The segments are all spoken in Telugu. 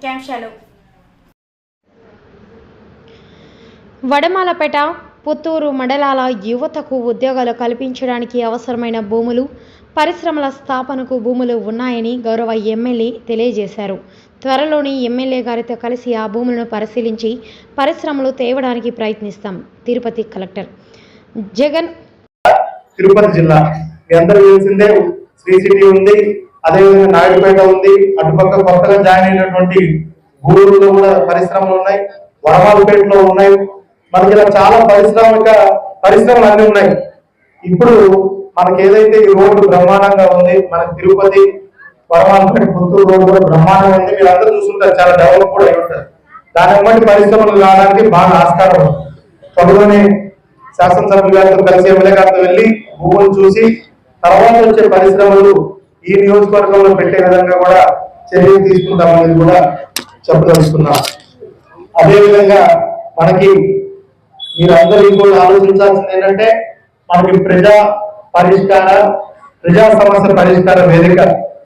ముఖ్యాంశాలు. వడమాలపేట పుత్తూరు మండలాల యువతకు ఉద్యోగాలు కల్పించడానికి అవసరమైన భూములు పరిశ్రమల స్థాపనకు భూములు ఉన్నాయని గౌరవ ఎమ్మెల్యే తెలియజేశారు. త్వరలోని ఎమ్మెల్యే గారితో కలిసి ఆ భూములను పరిశీలించి పరిశ్రమలు తేవడానికి ప్రయత్నిస్తాం. తిరుపతి కలెక్టర్. జగన్ తిరుపతి జిల్లా. శ్రీ సిటీ ఉంది. అదేవిధంగా నాయుడుపేట ఉంది. అటుపక్క కొత్తగా జాయిన్ అయినటువంటి గూడూరులో కూడా పరిశ్రమలు ఉన్నాయి. వరమాలపేటలో ఉన్నాయి. మనకి ఇలా చాలా పారిశ్రామిక పరిశ్రమలు అన్ని ఉన్నాయి. ఇప్పుడు మనకి ఏదైతే ఈ రోడ్డు బ్రహ్మాండంగా ఉంది మన తిరుపతి వరమాలపేట పుత్తూరు రోడ్డు కూడా బ్రహ్మాండంగా ఉంది. మీరు అందరూ చూస్తుంటారు చాలా డెవలప్ కూడా అయి ఉంటారు. దాని బట్టి పరిశ్రమలు రావడానికి బాగా ఆస్కారం ఉంది. త్వరలోనే శాసనసభ్యులు గారితో కలిసి ఎమ్మెల్యే గారితో వెళ్ళి భూములు చూసి తర్వాత వచ్చే పరిశ్రమలు ఈ నియోజకవర్గంలో పెట్టే విధంగా కూడా చర్యలు తీసుకుంటామని కూడా చెప్పదలుచుకున్నాం. అదేవిధంగా మనకి మీరందరూ ఇంకోటి ఆలోచించాల్సింది ఏంటంటే మనకి ప్రజా పరిష్కార ప్రజా సమస్య పరిష్కార వేదిక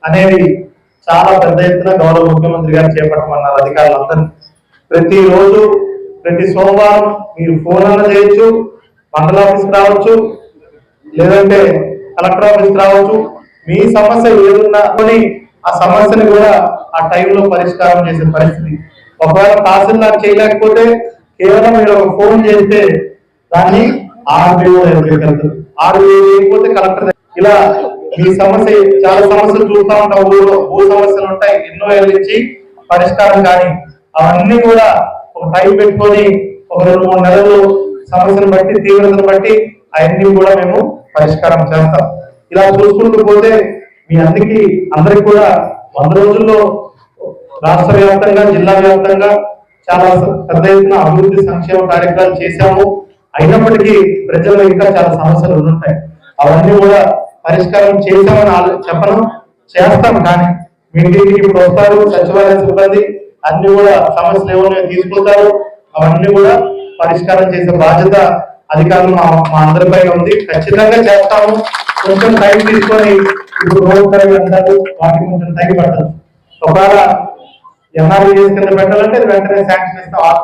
అనేది చాలా పెద్ద ఎత్తున గౌరవ ముఖ్యమంత్రి గారు చేపట్టమన్నారు అధికారులందరూ ప్రతిరోజు ప్రతి సోమవారం మీరు ఫోన్ అన్న చేయొచ్చు మండల రావచ్చు లేదంటే కలెక్టర్ ఆఫీస్కి రావచ్చు మీ సమస్య ఏదున్నా కొని ఆ సమస్యని కూడా ఆ టైంలో పరిష్కారం చేసే పరిస్థితి. ఒకవేళ తహసీల్దార్ చేయలేకపోతే కేవలం మీరు ఒక ఫోన్ చేస్తే దాన్ని ఆర్బీఓ వెళ్తారు ఆర్బీఓ చేయకపోతే కలెక్టర్ ఇలా మీ సమస్య చాలా సమస్యలు చూస్తా ఉంటాం ఊళ్ళో భూ సమస్యలు ఉంటాయి. ఎన్నో ఏళ్ళించి పరిష్కారం కానీ అవన్నీ కూడా ఒక టైం పెట్టుకొని ఒక రెండు మూడు నెలలు సమస్యను బట్టి తీవ్రతను బట్టి అవన్నీ కూడా మేము పరిష్కారం చేస్తాం. ఇలా చూసుకుంటూ పోతే మీ అందరికి అందరికి కూడా వంద రోజుల్లో రాష్ట్ర వ్యాప్తంగా జిల్లా వ్యాప్తంగా చాలా పెద్ద ఎత్తున అభివృద్ధి సంక్షేమ కార్యక్రమాలు చేశాము. అయినప్పటికీ ప్రజల్లో ఇంకా చాలా సమస్యలు ఉంటాయి అవన్నీ కూడా పరిష్కారం చేశామని ఆలో- చెప్పను చేస్తాం కానీ మీ ఇంటికి ఇప్పుడు వస్తారు సచివాలయ సిబ్బంది అన్ని కూడా సమస్యలు ఏమైనా తీసుకుంటారు అవన్నీ కూడా పరిష్కారం చేసే బాధ్యత అధికారం మా అందరిపై ఉంది. ఖచ్చితంగా చేస్తాము. కొంచెం టైం తీసుకొని ఇప్పుడు రోడ్ కరెక్ట్ అంటారు వాటికి కొంచెం టైం పట్టదు ఒకవేళ ఎన్ఆర్ఈఎస్ కింద పెట్టాలంటే వెంటనే శాంక్షన్ ఇస్తాం.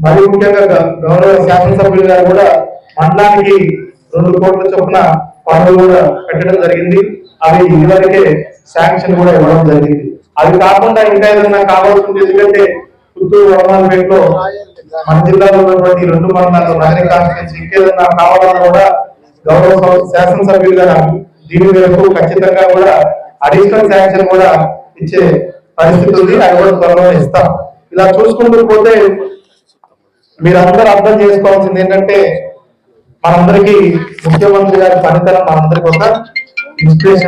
మరి ముఖ్యంగా గ- గౌరవ శాసనసభ్యులు గారు కూడా మండలానికి రెండు కోట్ల చొప్పున పనులు కూడా పెట్టడం జరిగింది. అవి ఇదివరకే శాంక్షన్ కూడా ఇవ్వడం జరిగింది. అవి కాకుండా ఇంకా ఏదైనా కావాల్సి ఉంది ఎందుకంటే పుత్తూరు లో మన జిల్లాలో ఉన్నటువంటి రెండు మండలాలు నగర కాన్స్టిట్యూన్సీ ఇంకేదన్నా కావాలన్నా కూడా గౌరవ శాసనసభ్యులుగా దీని మేరకు ఖచ్చితంగా కూడా అడిషనల్ శాంక్షన్ కూడా ఇచ్చే పరిస్థితి ఉంది. అది కూడా త్వరలో ఇస్తాం. ఇలా చూసుకుంటూ పోతే మీరందరూ అర్థం చేసుకోవాల్సింది ఏంటంటే మనందరికీ ముఖ్యమంత్రి గారి పనితనం మనందరికీ ఒక ఇన్స్పిరేషన్